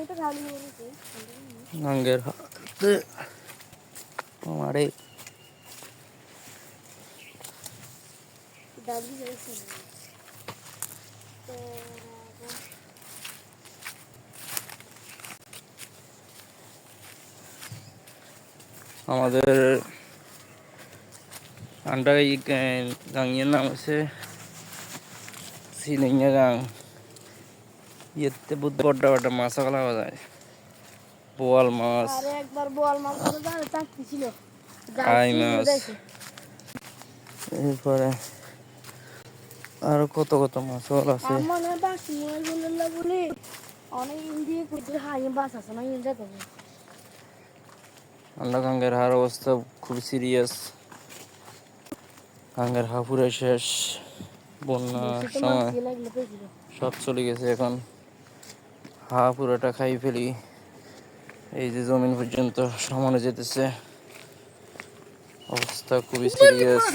একটা খালি হয়েছে গাঙ্গের হাতে আমারে দাবি হয়েছে তো আমাদের আন্ডার এই গাঙের নাম হচ্ছে সিলিঙ্গা গাং ইয়েতে বুদ্ধ বড্ডা বড্ডা মাছ খাওয়া যায় বোয়াল মাছ। আরে একবার বল মাছ ধরে জানে চাকরি ছিল। আই মাছ। এরপরে আরও কত কত মাছ আছে। না বাকি মনে বললে বলে অনেক ইন্ডিয়া করতে হাই বাস আছে না ইন্ডিয়া তো আন্ডা গাঙ্গের হার অবস্থা খুব সিরিয়াস গাঙ্গের হা পুরো শেষ বন্যার তো সময় লাগলে সব চলে গেছে এখন। হা পুরোটা খাই ফেলি। এই যে জমিন পর্যন্ত সমানে যেতেছে। অবস্থা খুবই সিরিয়াস